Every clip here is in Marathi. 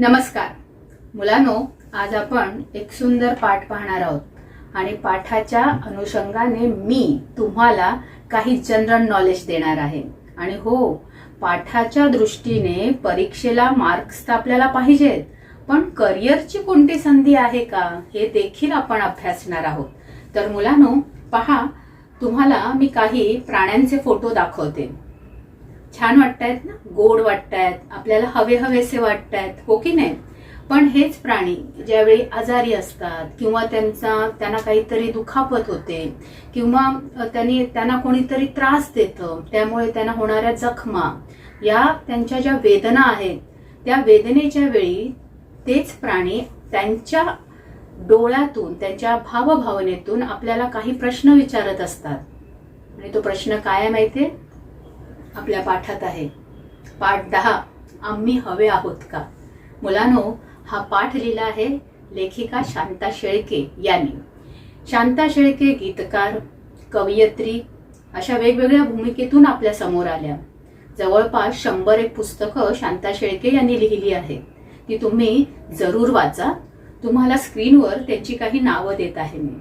नमस्कार. मुलांनो आज आपण एक सुंदर पाठ पाहणार आहोत. आणि पाठाच्या अनुषंगाने मी तुम्हाला काही जनरल नॉलेज देणार आहे. आणि हो पाठाच्या दृष्टीने परीक्षेला मार्क्स तर आपल्याला पाहिजेत पण करिअरची कोणती संधी आहे का हे देखील आपण अभ्यासणार आहोत. तर मुलांनो पहा तुम्हाला मी काही प्राण्यांचे फोटो दाखवते. छान वाटतायत ना? गोड वाटतायत. आपल्याला हवे हवेसे वाटतायत. हो की नाही? पण हेच प्राणी ज्यावेळी आजारी असतात किंवा त्यांचा त्यांना काहीतरी दुखापत होते किंवा त्यांनी त्यांना कोणीतरी त्रास देतं त्यामुळे त्यांना होणाऱ्या जखमा या त्यांच्या ज्या वेदना आहेत त्या वेदनेच्या वेळी तेच प्राणी त्यांच्या डोळ्यातून त्यांच्या भावभावनेतून आपल्याला काही प्रश्न विचारत असतात. आणि तो प्रश्न काय आहे माहितीये? आपल्या पाठात आहे. पाठ दहा. आम्ही हवे आहोत का? मुलांनो हा पाठ लिहिला आहे लेखिका शांता शेळके यांनी. शांता शेळके गीतकार कवयित्री अशा वेगवेगळ्या भूमिकेतून आपल्यासमोर आल्या. जवळपास शंभर एक पुस्तकं शांता शेळके यांनी लिहिली आहेत. ती तुम्ही जरूर वाचा. तुम्हाला स्क्रीनवर त्यांची काही नावं देत आहे मी.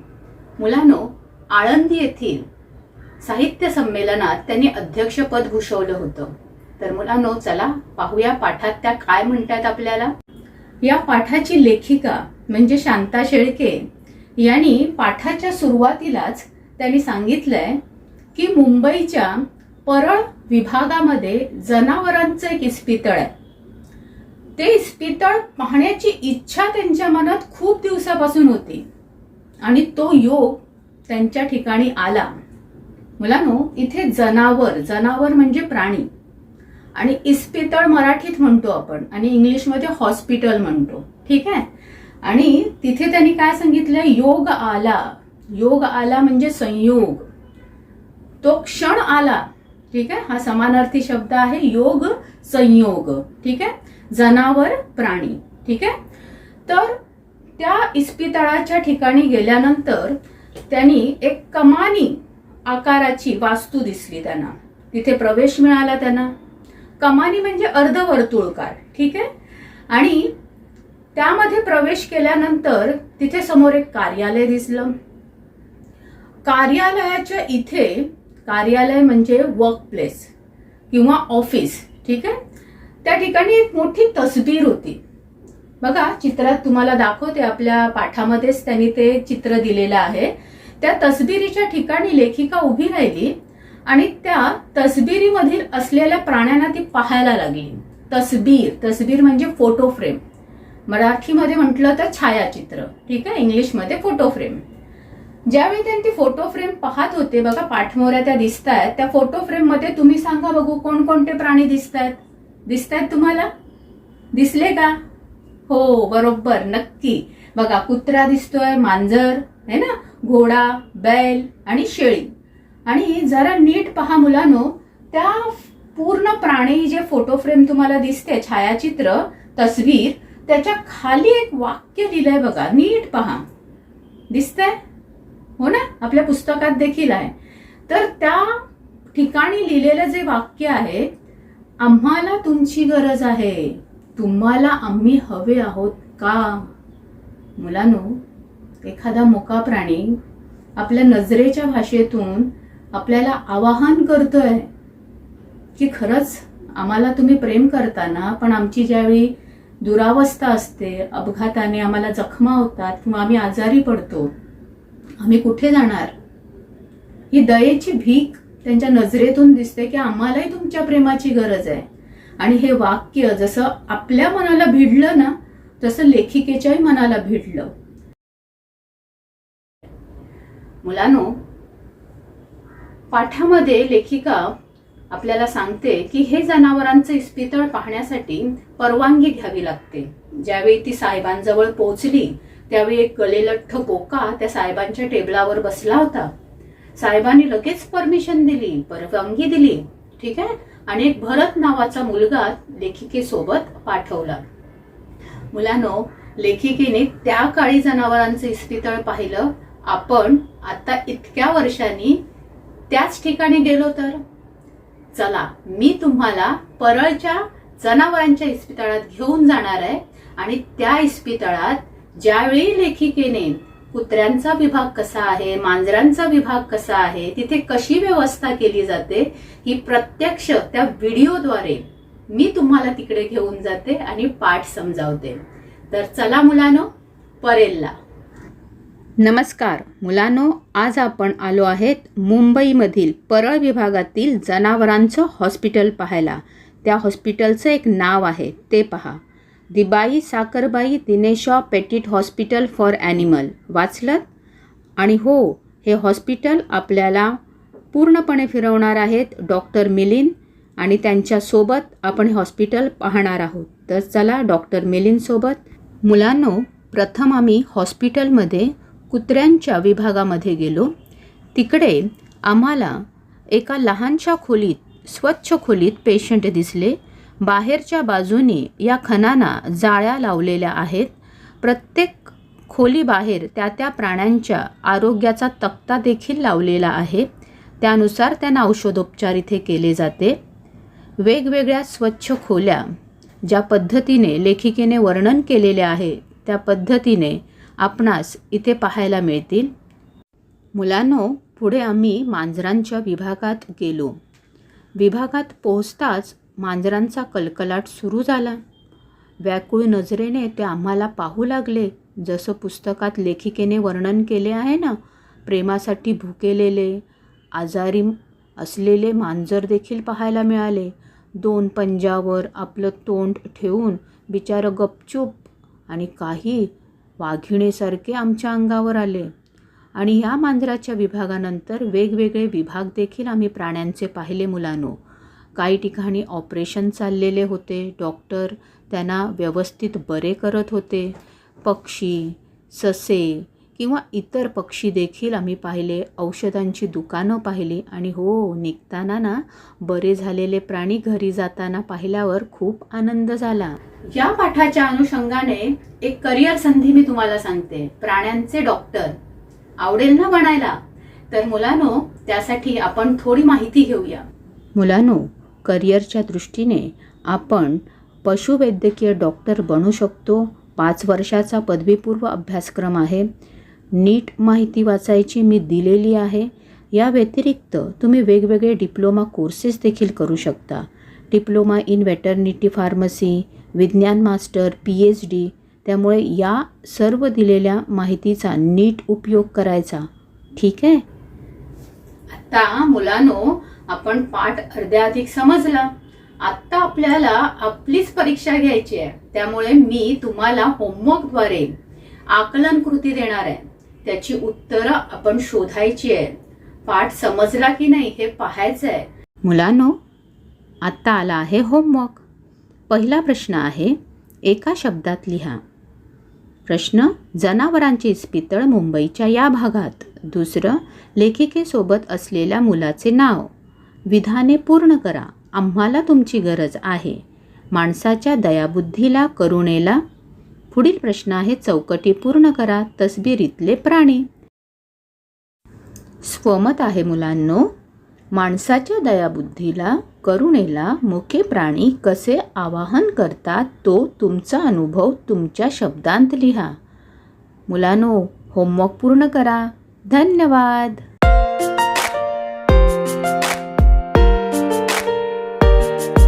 मुलांनो आळंदी येथील साहित्य संमेलनात त्यांनी अध्यक्षपद भूषवलं होतं. तर मुलांनो चला पाहूया पाठात त्या काय म्हणतात आपल्याला. या पाठाची लेखिका म्हणजे शांता शेळके यांनी पाठाच्या सुरुवातीलाच त्यांनी सांगितलंय की मुंबईच्या परळ विभागामध्ये जनावरांचं एक इस्पितळ आहे. ते इस्पितळ पाहण्याची इच्छा त्यांच्या मनात खूप दिवसापासून होती आणि तो योग त्यांच्या ठिकाणी आला. मुलांनो इथे जनावर जनावर म्हणजे प्राणी. आणि इस्पितळ मराठीत म्हणतो आपण आणि इंग्लिशमध्ये हॉस्पिटल म्हणतो. ठीक आहे? आणि तिथे त्यांनी काय सांगितलं? योग आला. योग आला म्हणजे संयोग. तो क्षण आला. ठीक आहे? हा समानार्थी शब्द आहे योग संयोग. ठीक आहे? जनावर प्राणी. ठीक आहे? तर त्या इस्पितळाच्या ठिकाणी गेल्यानंतर त्यांनी एक कमानी आकाराची वास्तू दिसली त्यांना. तिथे प्रवेश मिळाला त्यांना. कमानी म्हणजे अर्धवर्तुळकार ठीक आहे? आणि त्यामध्ये प्रवेश केल्यानंतर तिथे समोर एक कार्यालय दिसलं. कार्यालयाच्या इथे कार्यालय म्हणजे वर्क प्लेस किंवा ऑफिस ठीक आहे? त्या ठिकाणी एक मोठी तसबीर होती. बघा चित्रात तुम्हाला दाखवते आपल्या पाठामध्येच त्यांनी ते चित्र दिलेलं आहे. त्या तसबिरीच्या ठिकाणी लेखिका उभी राहिली आणि त्या तसबिरीमधील असलेल्या प्राण्यांना ती पाहायला लागली. तसबीर तसबीर म्हणजे फोटो फ्रेम मराठीमध्ये म्हटलं तर छायाचित्र. ठीक आहे? इंग्लिशमध्ये फोटो फ्रेम ज्यावेळी त्यांनी ती फोटो फ्रेम पाहत होते बघा पाठमोऱ्या त्या दिसत आहेत त्या फोटो फ्रेममध्ये तुम्ही सांगा बघू कोणकोणते प्राणी दिसत आहेत दिसत आहेत तुम्हाला? दिसले का? हो बरोबर नक्की. बघा कुत्रा दिसतोय मांजर है ना? घोडा बैल आणि शेळी. आणि जरा नीट पहा मुलांनो त्या पूर्ण प्राणी जे फोटो फ्रेम तुम्हाला दिसते छायाचित्र तस्वीर त्याच्याखाली एक वाक्य लिहिलंय बघा. नीट पहा. दिसतंय? हो ना? आपल्या पुस्तकात देखील आहे. तर त्या ठिकाणी लिहिलेलं जे वाक्य आहे आम्हाला तुमची गरज आहे. तुम्हाला आम्ही हवे आहोत का मुलांनो एखादा मोका प्राणी आपल्या नजरेच्या भाषेतून आपल्याला आवाहन करतोय की खरंच आम्हाला तुम्ही प्रेम करताना पण आमची ज्यावेळी दुरावस्था असते अपघाताने आम्हाला जखमा होतात किंवा आम्ही आजारी पडतो आम्ही कुठे जाणार? ही दयेची भीक त्यांच्या नजरेतून दिसते की आम्हालाही तुमच्या प्रेमाची गरज आहे. आणि हे वाक्य जसं आपल्या मनाला भिडलं ना तसं लेखिकेच्याही मनाला भिडलं. मुलांनो पाठामध्ये लेखिका आपल्याला सांगते की हे जनावरांचं इस्पितळ पाहण्यासाठी परवानगी घ्यावी लागते. ज्यावेळी ती साहेबांजवळ पोहोचली त्यावेळी एक गलेलठ्ठ बोका त्या साहेबांच्या टेबलावर बसला होता. साहेबांनी लगेच परमिशन दिली परवानगी दिली ठीक आहे? आणि एक भरत नावाचा मुलगा लेखिकेसोबत पाठवला. मुलांनो लेखिकेने त्या काळी जनावरांचं इस्पितळ पाहिलं आपण आता इतक्या वर्षांनी त्याच ठिकाणी गेलो तर? चला मी तुम्हाला परळच्या जनावरांच्या इस्पितळात घेऊन जाणार आहे आणि त्या इस्पितळात ज्यावेळी लेखिकेने कुत्र्यांचा विभाग कसा आहे मांजरांचा विभाग कसा आहे तिथे कशी व्यवस्था केली जाते ही प्रत्यक्ष त्या व्हिडिओद्वारे मी तुम्हाला तिकडे घेऊन जाते आणि पाठ समजावते. तर चला मुलानो परेलला. नमस्कार मुलांनो आज आपण आलो आहेत मुंबईमधील परळ विभागातील जनावरांचं हॉस्पिटल पाहायला. त्या हॉस्पिटलचं एक नाव आहे ते पहा. Dibai Sakharbai Dinshaw Petit hospital for animal. वाचलं आणि हो हे हॉस्पिटल आपल्याला पूर्णपणे फिरवणार आहेत डॉक्टर मिलिंद आणि त्यांच्यासोबत आपण हे हॉस्पिटल पाहणार आहोत. तर चला डॉक्टर मिलिंदसोबत. मुलांनो प्रथम आम्ही हॉस्पिटलमध्ये कुत्र्यांच्या विभागामध्ये गेलो. तिकडे आम्हाला एका लहानशा खोलीत स्वच्छ खोलीत पेशंट दिसले. बाहेरच्या बाजूने या खणांना जाळ्या लावलेल्या आहेत. प्रत्येक खोलीबाहेर त्या त्या प्राण्यांच्या आरोग्याचा तक्ता देखील लावलेला आहे. त्यानुसार त्यांना औषधोपचार इथे केले जाते. वेगवेगळ्या स्वच्छ खोल्या ज्या पद्धतीने लेखिकेने वर्णन केलेले आहे त्या पद्धतीने आपणास इथे पाहायला मिळतील. मुलांनो पुढे आम्ही मांजरांच्या विभागात गेलो. विभागात पोहोचताच मांजरांचा कलकलाट सुरू झाला. व्याकुळ नजरेने ते आम्हाला पाहू लागले. जसं पुस्तकात लेखिकेने वर्णन केले आहे ना प्रेमासाठी भुकेलेले आजारी असलेले मांजर देखील पाहायला मिळाले. दोन पंजावर आपलं तोंड ठेवून बिचारं गपचूप आणि काही वाघिणीसारखे आमच्या अंगावर आले. आणि ह्या मांजराच्या विभागानंतर वेगवेगळे विभाग देखील आम्ही प्राण्यांचे पाहिले मुलांनो. काही ठिकाणी ऑपरेशन चाललेले होते. डॉक्टर त्यांना व्यवस्थित बरे करत होते. पक्षी ससे किंवा इतर पक्षी देखील आम्ही पाहिले औषधांची दुकानं पाहिली आणि हो निघताना ना बरे झालेले प्राणी घरी जाताना पाहिल्यावर खूप आनंद झाला. या पाठाच्या अनुषंगाने एक करिअर संधी मी तुम्हाला सांगते. प्राण्यांचे डॉक्टर. आवडेल ना बनायला तर मुलानो त्यासाठी आपण थोडी माहिती घेऊया. मुलानो करिअरच्या दृष्टीने आपण पशुवैद्यकीय डॉक्टर बनू शकतो. पाच वर्षाचा पदवीपूर्व अभ्यासक्रम आहे. नीट माहिती वाचायची मी दिलेली आहे. या व्यतिरिक्त तुम्ही वेगवेगळे डिप्लोमा कोर्सेस देखील करू शकता. डिप्लोमा इन वेटर्निटी फार्मसी विज्ञान मास्टर पी एच डी त्यामुळे या सर्व दिलेल्या माहितीचा नीट उपयोग करायचा. ठीक आहे? आता मुलांनो आपण पाठ अर्ध्या अधिक समजला. आत्ता आपल्याला आपलीच परीक्षा घ्यायची आहे. त्यामुळे मी तुम्हाला होमवर्कद्वारे आकलन कृती देणार आहे. त्याची उत्तरं आपण शोधायची आहे पाठ समजला की नाही हे पाहायचं आहे मुलांनो आत्ता आला आहे होमवर्क. पहिला प्रश्न आहे एका शब्दात लिहा. प्रश्न जनावरांचे इस्पितळ मुंबईच्या या भागात. दुसरं लेखिकेसोबत असलेल्या मुलाचे नाव. विधाने पूर्ण करा. आम्हाला तुमची गरज आहे. माणसाच्या दयाबुद्धीला करुणेला पुढील प्रश्न आहे चौकटी पूर्ण करा तसबिरीतले प्राणी. स्वमत आहे मुलांनो माणसाच्या दयाबुद्धीला करुणेला मुखे प्राणी कसे आवाहन करतात तो तुमचा अनुभव तुमच्या शब्दांत लिहा. मुलांनो होमवर्क पूर्ण करा. धन्यवाद.